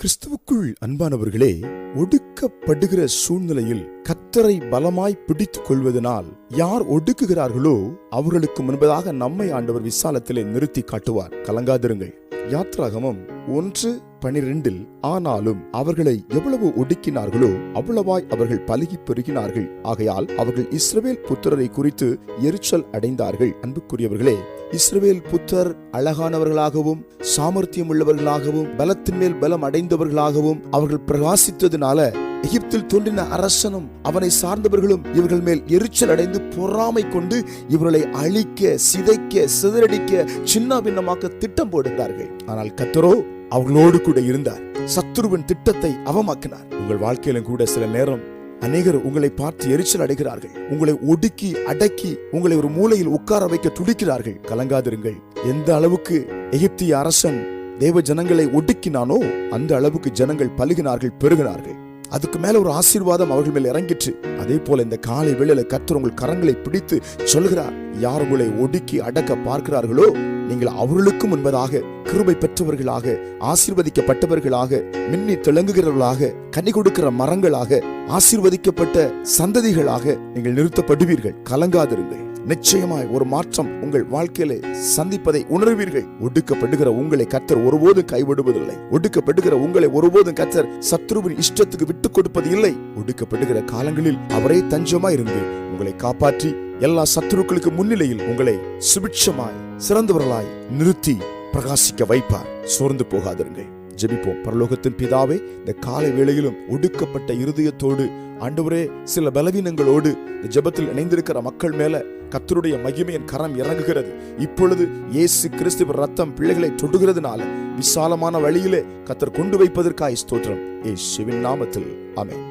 கிறிஸ்துவுக்குள் அன்பானவர்களே ஒடுக்கப்படுகிற சூழ்நிலையில் கத்தரை பலமாய் பிடித்துக் கொள்வதனால் யார் ஒடுக்குகிறார்களோ அவர்களுக்கு முன்பதாக நம்மை ஆண்டவர் விசாலத்திலே நிறுத்தி காட்டுவார். கலங்காதிருங்கள். யாத்ராகமம் ஒன்று பனிரெண்டில் ஆனாலும் அவர்களை எவ்வளவு ஒடுக்கினார்களோ அவ்வளவாய் அவர்கள் பழகி பெருகினார்கள். ஆகையால் அவர்கள் இஸ்ரவேல் புத்திரரை குறித்து எரிச்சல் அடைந்தார்கள். அன்புக்குரியவர்களே இஸ்ரவேல் புத்தர் அழகானவர்களாகவும் சாமர்த்தியம் உள்ளவர்களாகவும் பலத்தின் மேல் பலம் அடைந்தவர்களாகவும் அவர்கள் பிரகாசித்ததுனால எகிப்தில் தோன்றின அரசனும் அவனை சார்ந்தவர்களும் இவர்கள் மேல் எரிச்சல் அடைந்து பொறாமை கொண்டு இவர்களை அழிக்க சிதைக்க சிதறடிக்க சின்ன பின்னமாக்க திட்டம் போடுகிறார்கள். ஆனால் கத்தரோ அவர்களோடு கூட இருந்தார். சத்துருவின் திட்டத்தை அவமாக்கினார். உங்கள் வாழ்க்கையிலும் கூட சில நேரம் அநேகர் உங்களை பார்த்து எரிச்சல் அடைகிறார்கள். உங்களை ஒடுக்கி அடக்கி உங்களை ஒரு மூலையில் உட்கார வைக்க துடிக்கிறார்கள். கலங்காதிருங்கள். எந்த அளவுக்கு எகிப்திய அரசன் தேவ ஜனங்களை ஒடுக்கினானோ அந்த அளவுக்கு ஜனங்கள் பழுகினார்கள் பெருகினார்கள். அதுக்கு மேல ஒரு ஆசீர்வாதம் அவர்கள் மேல் இறங்கிற்று. அதே போல இந்த காலை வேளையில கத்தர் உங்கள் கரங்களை பிடித்து சொல்கிறார் யார் உங்களை ஒடுக்கி அடக்க பார்க்கிறார்களோ நீங்கள் அவர்களுக்கு முன்பதாக கிருபை பெற்றவர்களாக ஆசீர்வதிக்கப்பட்டவர்களாக மின்னி திளங்குகிறவர்களாக கனி கொடுக்கிற மரங்களாக ஆசீர்வதிக்கப்பட்ட சந்ததிகளாக நீங்கள் நிறுத்தப்படுவீர்கள். கலங்காதிருங்கள். நிச்சயமாய் ஒரு மாற்றம் உங்கள் வாழ்க்கையில சந்திப்பதை உணர்வீர்கள். ஒடுக்கப்படுகிற உங்களை கத்தர் ஒருபோதும் கைவிடுவதில்லை. ஒடுக்கப்படுகிற உங்களை ஒருபோதும் கத்தர் சத்ருவின் இஷ்டத்துக்கு விட்டுக் கொடுப்பது இல்லை. ஒடுக்கப்படுகிற காலங்களில் அவரே தஞ்சமா இருந்து உங்களை காப்பாற்றி எல்லா சத்துருக்களுக்கு முன்னிலையில் உங்களை சுபிட்சமாய் சிறந்தவர்களாய் நிறுத்தி பிரகாசிக்க வைப்பார். சோர்ந்து போகாதிருங்கள். ஜெபிப்போம். பரலோகத்தின் பிதாவே இந்த காலை வேளையிலும் ஒடுக்கப்பட்ட இருதயத்தோடு ஆண்டவரே சில பலவீனங்களோடு இந்த ஜெபத்தில் இணைந்திருக்கிற மக்கள் மேல கத்தருடைய மகிமையின் கரம் இறங்குகிறது. இப்பொழுது இயேசு கிறிஸ்துவ ரத்தம் பிள்ளைகளை தொடுகிறதுனால விசாலமான வழியிலே கத்தர் கொண்டு வைப்பதற்காய் ஸ்தோத்திரம். ஏ சிவின் நாமத்தில். அமேன்